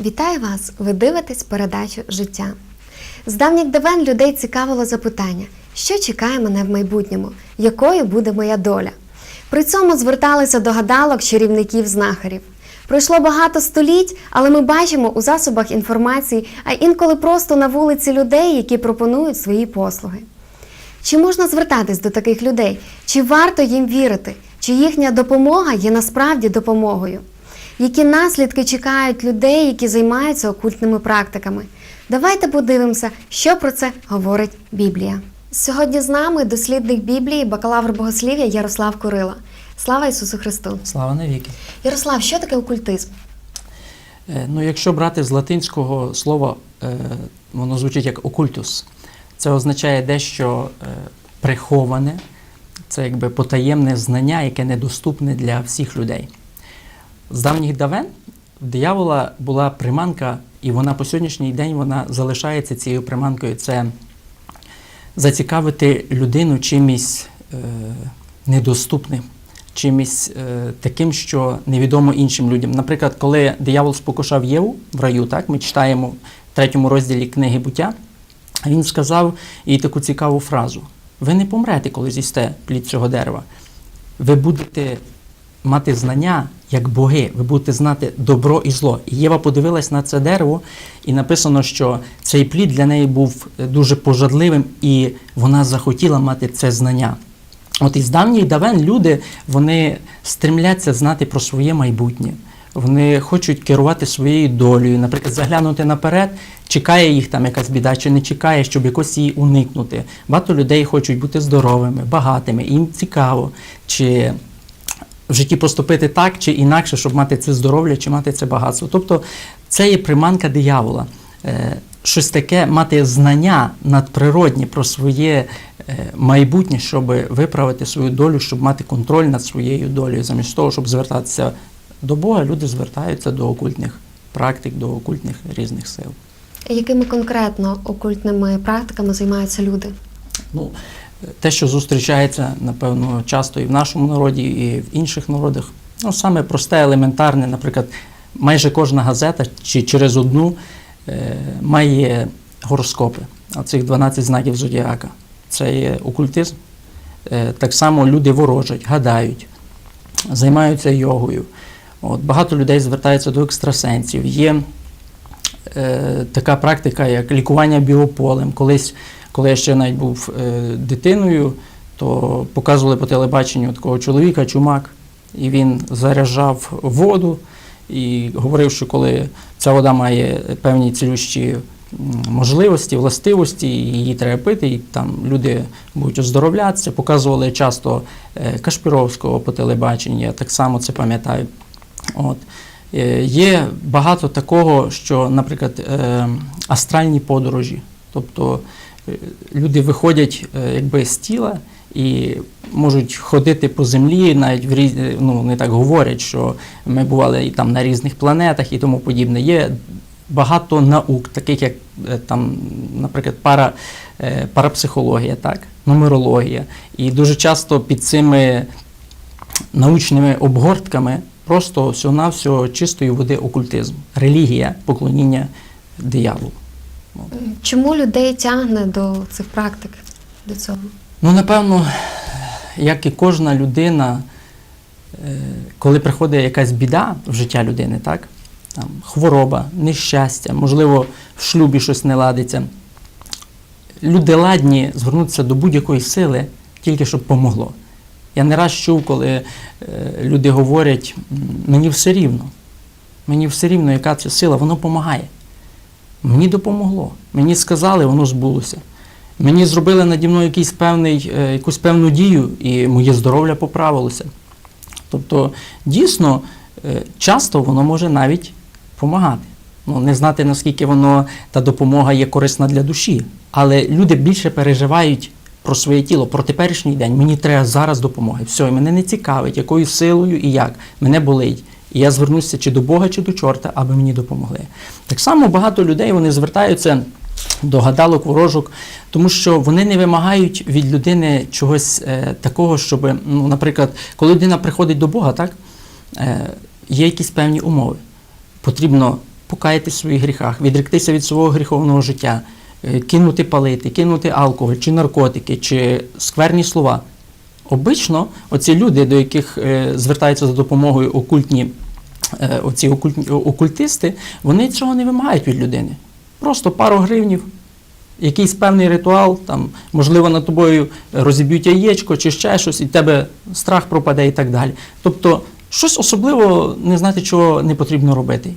Вітаю вас! Ви дивитесь передачу Життя. З давніх давен людей цікавило запитання, що чекає мене в майбутньому, якою буде моя доля. При цьому зверталися до гадалок чарівників знахарів. Пройшло багато століть, але ми бачимо у засобах інформації, а інколи просто на вулиці людей, які пропонують свої послуги. Чи можна звертатись до таких людей? Чи варто їм вірити? Чи їхня допомога є насправді допомогою? Які наслідки чекають людей, які займаються окультними практиками? Давайте подивимося, що про це говорить Біблія. Сьогодні з нами дослідник Біблії, бакалавр богослів'я Ярослав Курила. Слава Ісусу Христу! Слава навіки. Ярослав, що таке окультизм? Е, Ну, якщо брати з латинського слова, е, воно звучить як окультус. Це означає дещо е, приховане, це якби потаємне знання, яке недоступне для всіх людей. З давніх давен в диявола була приманка, і вона по сьогоднішній день вона залишається цією приманкою. Це зацікавити людину чимось е, недоступним, чимось е, таким, що невідомо іншим людям. Наприклад, коли диявол спокушав Єву в раю, так, ми читаємо в третьому розділі книги буття, він сказав їй таку цікаву фразу: ви не помрете, коли з'їсте плід цього дерева. Ви будете мати знання як боги, ви будете знати добро і зло. І Єва подивилась на це дерево, і написано, що цей плід для неї був е, дуже пожадливим, і вона захотіла мати це знання. От із давніх давен люди вони стремляться знати про своє майбутнє. Вони хочуть керувати своєю долею, наприклад, заглянути наперед, чекає їх там якась біда, чи не чекає, щоб якось її уникнути. Багато людей хочуть бути здоровими, багатими, їм цікаво, чи в житті поступити так чи інакше, щоб мати це здоров'я чи мати це багатство. Тобто це є приманка диявола. Е, Щось таке мати знання надприродні про своє е, майбутнє, щоб виправити свою долю, щоб мати контроль над своєю долею. Замість того, щоб звертатися до Бога, люди звертаються до окультних практик, до окультних різних сил. Якими конкретно окультними практиками займаються люди? Ну, те, що зустрічається, напевно, часто і в нашому народі, і в інших народах, ну, саме просте, елементарне, наприклад, майже кожна газета чи через одну е, має гороскопи, цих 12 знаків зодіака. Це є окультизм. Е, так само люди ворожать, гадають, займаються йогою. От, багато людей звертаються до екстрасенсів. Є така практика, як лікування біополем. Колись, коли я ще навіть був е, дитиною, то показували по телебаченню такого чоловіка, чумак, і він заряджав воду і говорив, що коли ця вода має певні цілющі можливості, властивості, її треба пити, і там люди будуть оздоровлятися. Показували часто е, Кашпіровського по телебаченню, я так само це пам'ятаю. От. Е, Є багато такого, що, наприклад, е, астральні подорожі. Тобто е, люди виходять якби з тіла і можуть ходити по землі, навіть в різ... ну, вони так говорять, що ми бували і там на різних планетах і тому подібне. Є багато наук, таких як там, наприклад, пара, парапсихологія, так, нумерологія. І дуже часто під цими научними обгортками просто всього-навсього чистої води окультизм, релігія, поклоніння дияволу. Чому людей тягне до цих практик, до цього? Ну, напевно, як і кожна людина, е, коли приходить якась біда в життя людини, так? Там, хвороба, нещастя, можливо, в шлюбі щось не ладиться. Люди ладні звернутися до будь-якої сили, тільки щоб помогло. Я не раз чув, коли е, люди говорять, мені все рівно, мені все рівно, яка це сила, воно допомагає. Мені допомогло. Мені сказали, воно збулося. Мені зробили наді мною певний, е, якусь певну дію, і моє здоров'я поправилося. Тобто, дійсно, е, часто воно може навіть допомагати. Ну, не знати, наскільки воно та допомога є корисна для душі. Але люди більше переживають про своє тіло, про теперішній день. Мені треба зараз допомоги. Все, і мене не цікавить, якою силою і як. Мене болить. І я звернуся чи до Бога, чи до чорта, аби мені допомогли. Так само багато людей вони звертаються до гадалок, ворожок, тому що вони не вимагають від людини чогось е, такого, щоб, ну, наприклад, коли людина приходить до Бога, так, е, є якісь певні умови. Потрібно покаятись в своїх гріхах, відректися від свого гріховного життя, кинути палити, кинути алкоголь, чи наркотики, чи скверні слова. Обично оці люди, до яких е, звертаються за допомогою окультні, е, оці окультисти, вони цього не вимагають від людини. Просто пару гривнів, якийсь певний ритуал, там, можливо, над тобою розіб'ють яєчко чи ще щось, і в тебе страх пропаде і так далі. Тобто, щось особливо не знати, чого не потрібно робити,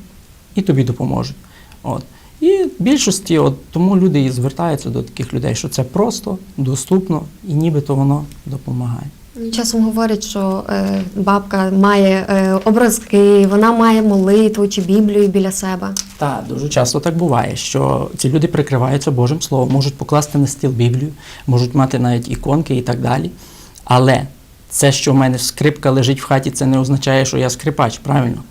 і тобі допоможуть. От. І в більшості от, тому люди і звертаються до таких людей, що це просто, доступно і нібито воно допомагає. Часом говорять, що е, бабка має е, образки, вона має молитву чи Біблію біля себе. Так, дуже часто так буває, що ці люди прикриваються Божим Словом, можуть покласти на стіл Біблію, можуть мати навіть іконки і так далі. Але це, що в мене скрипка лежить в хаті, це не означає, що я скрипач, правильно?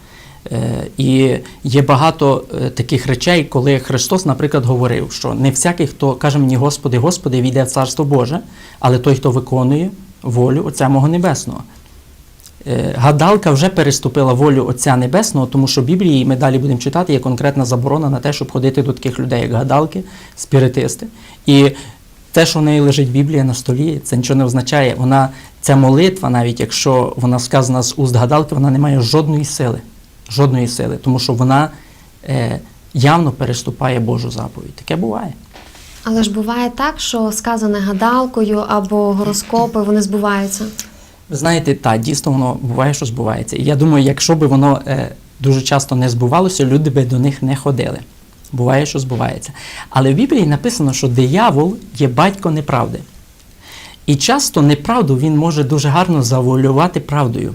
Е, і є багато е, таких речей, коли Христос, наприклад, говорив, що не всякий, хто каже мені Господи, Господи, війде в Царство Боже, але той, хто виконує волю Отця мого Небесного. Е, Гадалка вже переступила волю Отця Небесного, тому що в Біблії ми далі будемо читати, є конкретна заборона на те, щоб ходити до таких людей, як гадалки, спіритисти. І те, що в неї лежить Біблія на столі, це нічого не означає. Вона, ця молитва, навіть якщо вона сказана з уст гадалки, вона не має жодної сили. Жодної сили, тому що вона е, явно переступає Божу заповідь. Таке буває. Але ж буває так, що сказане гадалкою або гороскопи вони збуваються. Ви знаєте, так, дійсно воно буває, що збувається. І я думаю, якщо б воно е, дуже часто не збувалося, люди би до них не ходили. Буває, що збувається. Але в Біблії написано, що диявол є батько неправди. І часто неправду він може дуже гарно завуалювати правдою.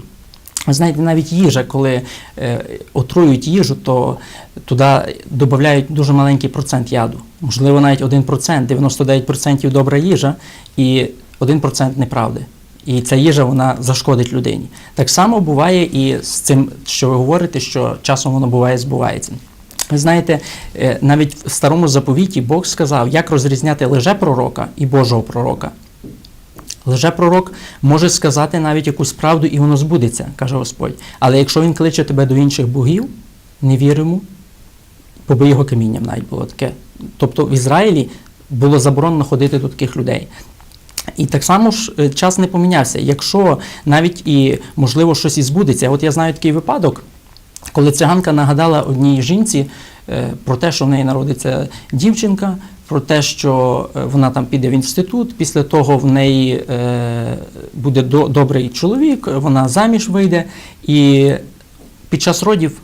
Знаєте, навіть їжа, коли е, отруюють їжу, то туди додають дуже маленький процент яду. Можливо, навіть 1%, 99% добра їжа і 1% неправди. І ця їжа вона зашкодить людині. Так само буває і з цим, що ви говорите, що часом воно буває збувається. Ви знаєте, е, навіть в старому заповіті Бог сказав, як розрізняти лжепророка і Божого пророка. Лжепророк може сказати навіть якусь правду, і воно збудеться, каже Господь. Але якщо він кличе тебе до інших богів, не вір йому, побий його камінням навіть було таке. Тобто в Ізраїлі було заборонено ходити до таких людей. І так само ж е, час не помінявся. Якщо навіть і можливо щось і збудеться. От я знаю такий випадок, коли циганка нагадала одній жінці е, про те, що в неї народиться дівчинка, про те, що е, вона там піде в інститут, після того в неї е, буде до, добрий чоловік, вона заміж вийде, і під час родів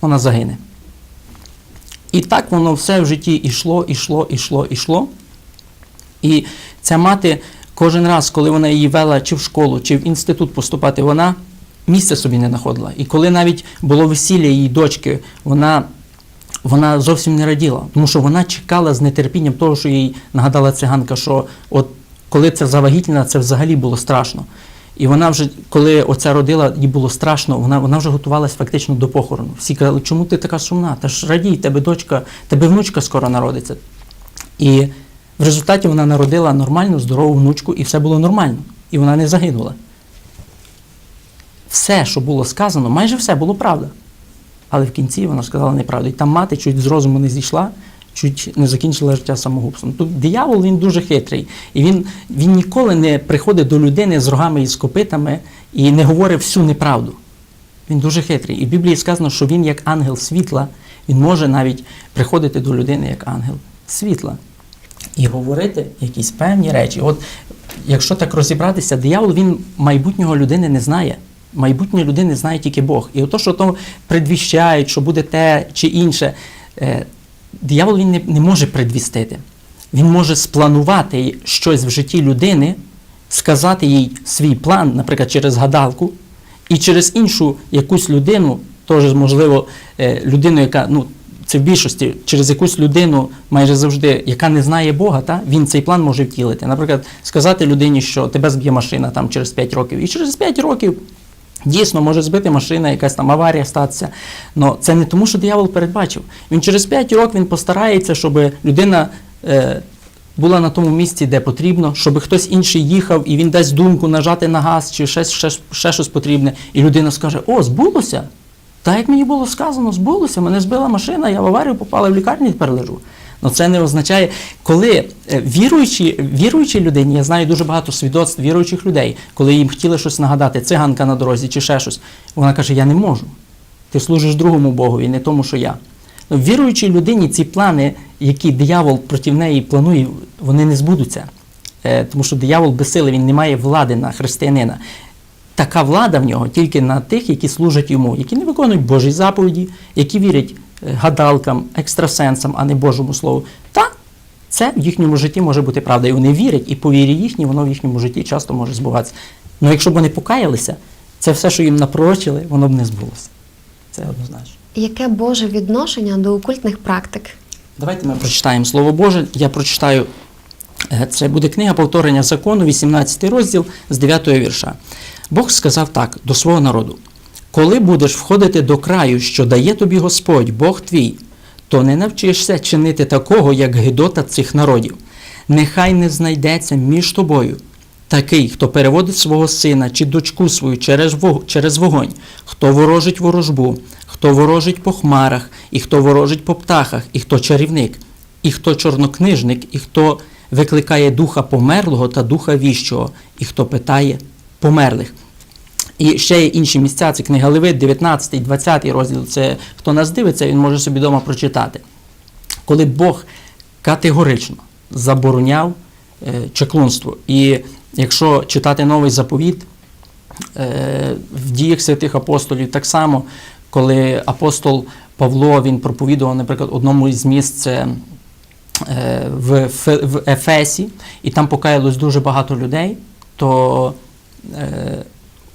вона загине. І так воно все в житті ішло, ішло, ішло, ішло. І ця мати кожен раз, коли вона її вела чи в школу, чи в інститут поступати, вона місця собі не знаходила. І коли навіть було весілля її дочки, вона, вона зовсім не раділа, тому що вона чекала з нетерпінням того, що їй нагадала циганка, що от коли це завагітніла, це взагалі було страшно. І вона вже, коли оця родила, їй було страшно, вона, вона вже готувалась фактично до похорону. Всі казали, чому ти така сумна? Та ж радій, тебе дочка, тебе внучка скоро народиться. І в результаті вона народила нормальну, здорову внучку, і все було нормально. І вона не загинула. Все, що було сказано, майже все було правда. Але в кінці вона сказала неправду. І там мати чуть з розуму не зійшла, чуть не закінчила життя самогубством. Тут диявол він дуже хитрий. І він, він ніколи не приходить до людини з рогами і з копитами і не говорить всю неправду. Він дуже хитрий. І в Біблії сказано, що він як ангел світла, він може навіть приходити до людини як ангел світла і говорити якісь певні речі. От якщо так розібратися, диявол він майбутнього людини не знає. Майбутнє людини знає тільки Бог. І ото, що то предвіщають, що буде те чи інше, е, диявол він не, не може предвістити. Він може спланувати щось в житті людини, сказати їй свій план, наприклад, через гадалку, і через іншу якусь людину, теж, можливо, е, людину, яка ну, це в більшості через якусь людину, майже завжди, яка не знає Бога, та, він цей план може втілити. Наприклад, сказати людині, що тебе зб'є машина там через 5 років, і через 5 років. Дійсно, може збити машина, якась там аварія статися. Але це не тому, що диявол передбачив. Він через 5 років він постарається, щоб людина е, була на тому місці, де потрібно, щоб хтось інший їхав, і він дасть думку нажати на газ чи ще, ще, ще щось потрібне, і людина скаже: О, збулося. Так як мені було сказано, збулося, мене збила машина, я в аварію попала в лікарню тепер лежу. Ну це не означає, коли е, віруючі, віруючі людині, я знаю дуже багато свідоцтв віруючих людей, коли їм хотіли щось нагадати, циганка на дорозі чи ще щось, вона каже: Я не можу. Ти служиш другому Богу і не тому, що я. Ну, віруючій людині ці плани, які диявол проти неї планує, вони не збудуться. Е, тому що диявол безсилий, він не має влади на християнина. Така влада в нього тільки на тих, які служать йому, які не виконують Божі заповіді, які вірять гадалкам, екстрасенсам, а не Божому Слову. Та це в їхньому житті може бути правда. І вони вірять, і по вірі їхній, воно в їхньому житті часто може збуватися. Ну якщо б вони покаялися, це все, що їм напророчили, воно б не збулося. Це однозначно. Яке Боже відношення до окультних практик? Давайте ми прочитаємо Слово Боже. Я прочитаю. е, Це буде книга повторення закону, 18 розділ з 9 вірша. Бог сказав так до свого народу: коли будеш входити до краю, що дає тобі Господь, Бог твій, то не навчишся чинити такого, як гидота цих народів. Нехай не знайдеться між тобою такий, хто переводить свого сина чи дочку свою через вогонь, хто ворожить ворожбу, хто ворожить по хмарах, і хто ворожить по птахах, і хто чарівник, і хто чорнокнижник, і хто викликає духа померлого та духа віщого, і хто питає померлих. І ще є інші місця, це книга Левит, 19, 20 розділ. Це хто нас дивиться, він може собі вдома прочитати. Коли Бог категорично забороняв е, чаклунство. І якщо читати новий заповіт, е, в діях святих апостолів так само, коли апостол Павло він проповідував, наприклад, одному із місць це е, в, в Ефесі, і там покаялось дуже багато людей, то е,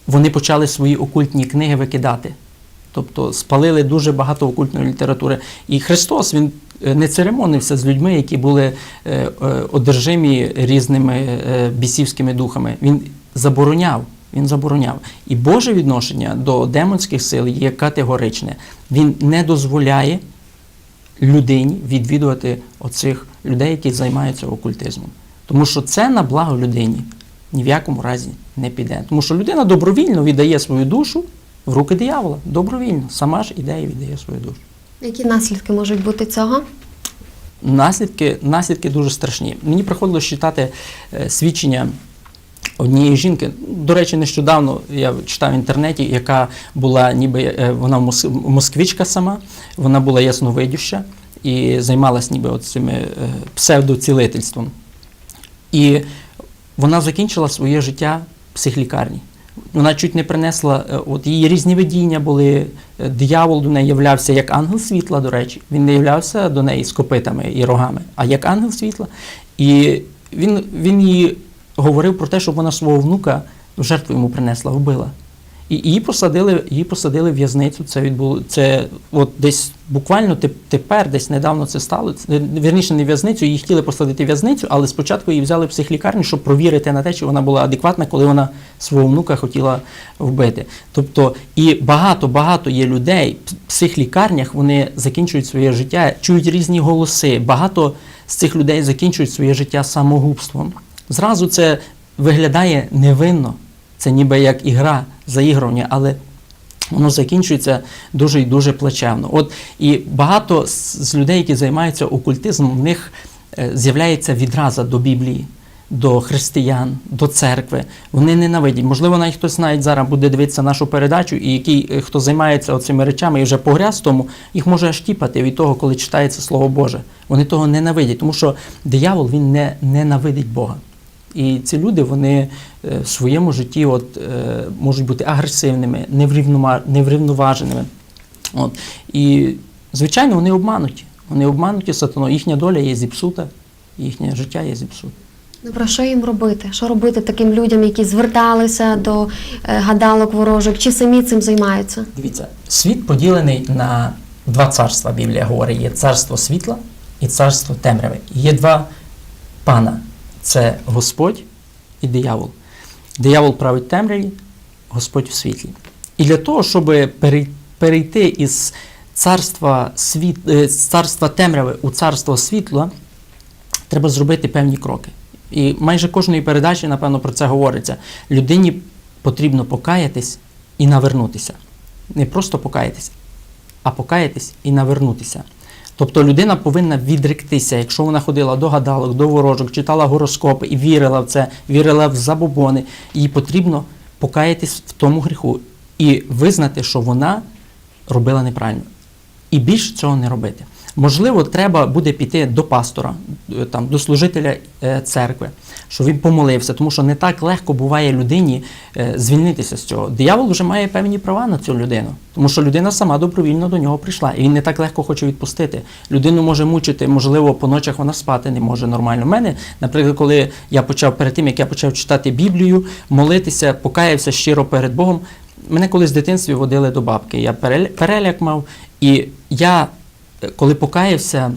вони почали свої окультні книги викидати. Тобто спалили дуже багато окультної літератури. І Христос він е, не церемонився з людьми, які були е, е, одержимі різними бісівськими духами. Він забороняв. Він забороняв. І Боже відношення до демонських сил є категоричне. Він не дозволяє людині відвідувати оцих людей, які займаються окультизмом. Тому що це на благо людині ні в якому разі не піде. Тому що людина добровільно віддає свою душу в руки диявола. Добровільно. Сама ж ідея віддає свою душу. Які наслідки можуть бути цього? Наслідки, наслідки дуже страшні. Мені приходилось читати е, свідчення однієї жінки. До речі, нещодавно я читав в інтернеті, яка була ніби е, вона москвичка сама, вона була ясновидюща і займалась ніби от цими е, псевдоцілительством. І вона закінчила своє життя в психлікарні. Вона чуть не принесла, е, от її різні видіння були. е, Диявол до неї являвся як ангел світла, до речі. Він не являвся до неї з копитами і рогами, а як ангел світла. І він, він їй говорив про те, щоб вона свого внука в жертву йому принесла, вбила. І її посадили, її посадили в в'язницю. Це відбуло це от десь буквально тепер, десь недавно це стало. Вірніше, не в'язницю, її хотіли посадити в в'язницю, але спочатку її взяли в психлікарню, щоб провірити на те, чи вона була адекватна, коли вона свого внука хотіла вбити. Тобто, і багато-багато є людей в психлікарнях, вони закінчують своє життя, чують різні голоси. Багато з цих людей закінчують своє життя самогубством. Зразу це виглядає невинно. Це ніби як ігра, заігрування, але воно закінчується дуже і дуже плачевно. От і багато з людей, які займаються окультизмом, в них е, з'являється відраза до Біблії, до християн, до церкви. Вони ненавидять. Можливо, навіть хтось навіть зараз буде дивитися нашу передачу, і який е, хто займається цими речами і вже погряз тому, їх може аж тіпати від того, коли читається Слово Боже. Вони того ненавидять, тому що диявол він не ненавидить Бога. І ці люди вони е, в своєму житті от, е, можуть бути агресивними, неврівноваженими. От. І, звичайно, вони обмануті. Вони обмануті сатаною. Їхня доля є зіпсута, їхнє життя є зіпсуте. Ну про що їм робити? Що робити таким людям, які зверталися до е, гадалок ворожок, чи самі цим займаються? Дивіться, світ поділений на два царства, Біблія говорить. Є царство світла і царство темряви. Є два пана: це Господь і диявол. Диявол править темряві, Господь в світлі. І для того, щоб перейти із царства, світ, е, царства темряви у царство світла, треба зробити певні кроки. І майже кожної передачі, напевно, про це говориться. Людині потрібно покаятись і навернутися. не просто покаятись, а покаятись і навернутися. Тобто людина повинна відректися, якщо вона ходила до гадалок, до ворожок, читала гороскопи і вірила в це, вірила в забобони, їй потрібно покаятись в тому гріху і визнати, що вона робила неправильно. І більше цього не робити. Можливо, треба буде піти до пастора, е, там, до служителя е, церкви, щоб він помолився, тому що не так легко буває людині е, звільнитися з цього. Диявол вже має певні права на цю людину, тому що людина сама добровільно до нього прийшла, і він не так легко хоче відпустити. Людину може мучити, можливо, по ночах вона спати не може нормально. У мене, наприклад, коли я почав перед тим, як я почав читати Біблію, молитися, покаявся щиро перед Богом. Мене колись в дитинстві водили до бабки. Я перел- переляк мав, і я, коли покаявся,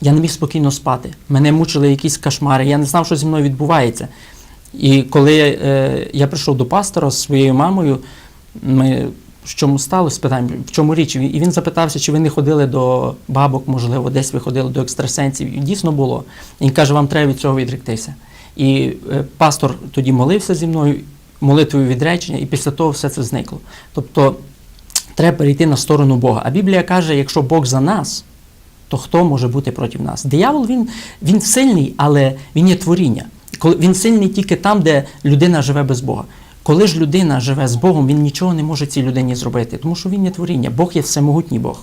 я не міг спокійно спати. Мене мучили якісь кошмари, я не знав, що зі мною відбувається. І коли е, я прийшов до пастора з своєю мамою, ми в чому сталося, питаємо, в чому річ? І він запитався, чи ви не ходили до бабок, можливо, десь ви ходили до екстрасенсів. І дійсно було. І він каже, вам треба від цього відректися. І е, пастор тоді молився зі мною, молитвою відречення, і після того все це зникло. Тобто треба перейти на сторону Бога. А Біблія каже, якщо Бог за нас, то хто може бути проти нас? Диявол він, він сильний, але він є творіння. Він сильний тільки там, де людина живе без Бога. Коли ж людина живе з Богом, він нічого не може цій людині зробити, тому що він є творіння. Бог є всемогутній Бог.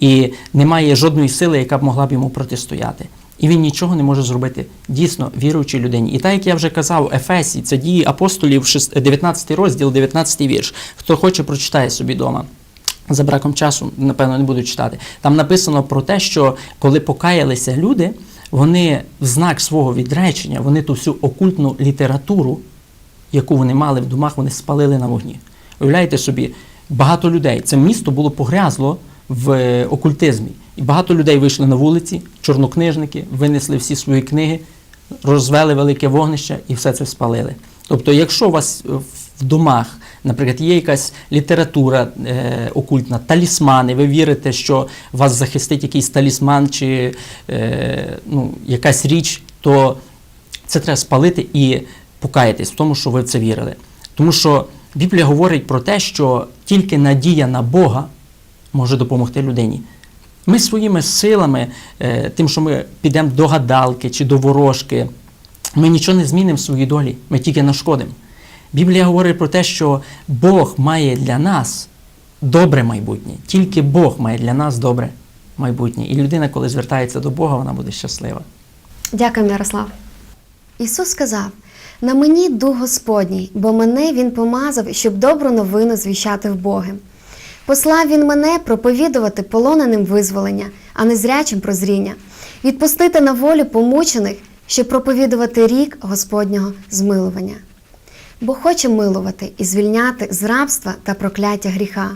І немає жодної сили, яка б могла б йому протистояти. І він нічого не може зробити дійсно віруючій людині. І так як я вже казав, Ефесі, це дії апостолів, 6 19 розділ, 19 вірш. Хто хоче, прочитає собі вдома. За браком часу, напевно, не буду читати. Там написано про те, що коли покаялися люди, вони в знак свого відречення, вони ту всю окультну літературу, яку вони мали в домах, вони спалили на вогні. Уявляєте собі, багато людей. Це місто було погрязло в е, окультизмі. І багато людей вийшли на вулиці, чорнокнижники, винесли всі свої книги, розвели велике вогнище і все це спалили. Тобто, якщо у вас в домах, наприклад, є якась література е, окультна, талісмани, ви вірите, що вас захистить якийсь талісман чи е, ну, якась річ, то це треба спалити і покаятись в тому, що ви в це вірили. Тому що Біблія говорить про те, що тільки надія на Бога може допомогти людині. Ми своїми силами, е, тим, що ми підемо до гадалки чи до ворожки, ми нічого не змінимо в своїй долі, ми тільки нашкодимо. Біблія говорить про те, що Бог має для нас добре майбутнє. Тільки Бог має для нас добре майбутнє. І людина, коли звертається до Бога, вона буде щаслива. Дякую, Ярослав. Ісус сказав: на мені дух Господній, бо мене Він помазав, щоб добру новину звіщати в Боги. Послав він мене проповідувати полоненим визволення, а не зрячим прозріння, відпустити на волю помучених, щоб проповідувати рік Господнього змилування. Бо хоче милувати і звільняти з рабства та прокляття гріха.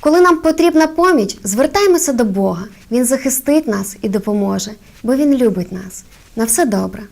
Коли нам потрібна поміч, звертаємося до Бога. Він захистить нас і допоможе, бо Він любить нас. На все добре.